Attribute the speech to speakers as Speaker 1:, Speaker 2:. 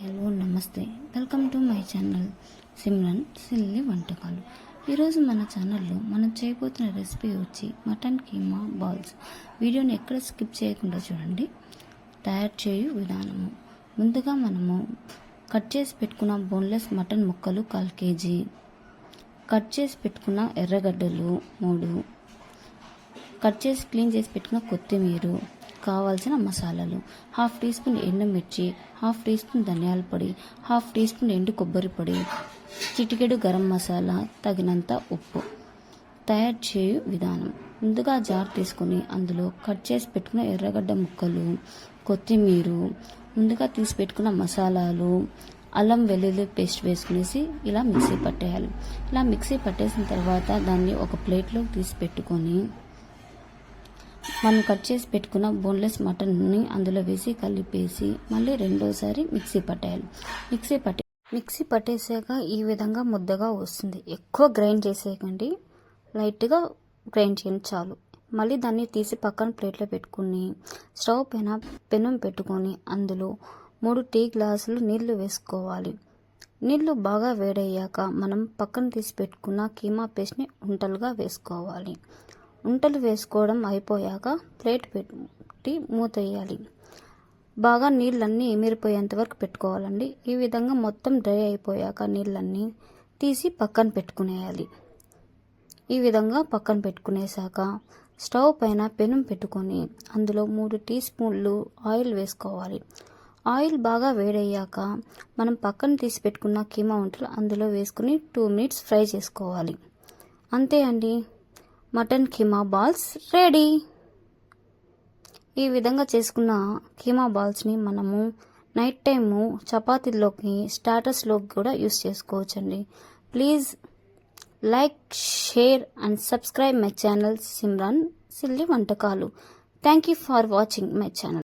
Speaker 1: Hello నమస్తే. Welcome to my channel Simran silly వంటకాలు. ఈరోజు మన ఛానల్లో మనం చేయబోతున్న రెసిపీ వచ్చి మటన్ కీమా బాల్స్. వీడియోని ఎక్కడ స్కిప్ చేయకుండా చూడండి. తయారు చేయు విధానము. ముందుగా మనము కట్ చేసి పెట్టుకున్న బోన్లెస్ మటన్ ముక్కలు కాల్ కేజీ. కట్ చేసి పెట్టుకున్న ఎర్రగడ్డలు మూడు. కట్ చేసి క్లీన్ చేసి పెట్టుకున్న కొత్తిమీర. కావాల్సిన మసాలాలు. హాఫ్ టీ స్పూన్ ఎండుమిర్చి హాఫ్ టీ స్పూన్ ధనియాల పొడి హాఫ్ టీ స్పూన్ ఎండు కొబ్బరి పొడి చిటికెడు గరం మసాలా తగినంత ఉప్పు. తయారు చేయు విధానం. ముందుగా జార్ తీసుకొని అందులో కట్ చేసి పెట్టుకున్న ఎర్రగడ్డ ముక్కలు కొత్తిమీర ముందుగా తీసి పెట్టుకున్న మసాలాలు అల్లం వెల్లుల్లి పేస్ట్ వేసుకునేసి ఇలా మిక్సీ పట్టేయాలి. ఇలా మిక్సీ పట్టేసిన తర్వాత దాన్ని ఒక ప్లేట్లోకి తీసి పెట్టుకొని మనం కట్ చేసి పెట్టుకున్న బోన్లెస్ మటన్ని అందులో వేసి కలిపేసి మళ్ళీ రెండోసారి మిక్సీ పట్టేయాలి. మిక్సీ పట్టే మిక్సీ పట్టేసాక ఈ విధంగా ముద్దగా వస్తుంది. ఎక్కువ గ్రైండ్ చేసేయకండి. లైట్గా గ్రైండ్ చేయండి చాలు. మళ్ళీ దాన్ని తీసి పక్కన ప్లేట్లో పెట్టుకుని స్టవ్ పైన పెనం పెట్టుకొని అందులో మూడు టీ గ్లాసులు నీళ్ళు వేసుకోవాలి. నీళ్ళు బాగా వేడయ్యాక మనం పక్కన తీసి పెట్టుకున్న కీమా పేస్ట్ని ఉంటలుగా వేసుకోవాలి. ఉంటలు వేసుకోవడం అయిపోయాక ప్లేట్ పెట్టి మూత వేయాలి బాగా నీళ్ళన్నీ ఎమిరిపోయేంత వరకు పెట్టుకోవాలండి. ఈ విధంగా మొత్తం డ్రై అయిపోయాక నీళ్ళన్నీ తీసి పక్కన పెట్టుకునేయాలి. ఈ విధంగా పక్కన పెట్టుకునేసాక స్టవ్ పైన పెనం పెట్టుకొని అందులో మూడు టీ స్పూన్లు ఆయిల్ వేసుకోవాలి. ఆయిల్ బాగా వేడయ్యాక మనం పక్కన తీసి పెట్టుకున్న కీమా వంటలు అందులో వేసుకుని టూ మినిట్స్ ఫ్రై చేసుకోవాలి. అంతే అండి. Mutton keema balls ready. ఈ విధంగా చేసుకున్న కీమా బాల్స్ని మనము నైట్ టైము చపాతీలోకి స్టాటస్లోకి కూడా యూస్ చేసుకోవచ్చండి. Please like share and subscribe my channel Simran silly వంటకాలు. Thank you for watching my channel.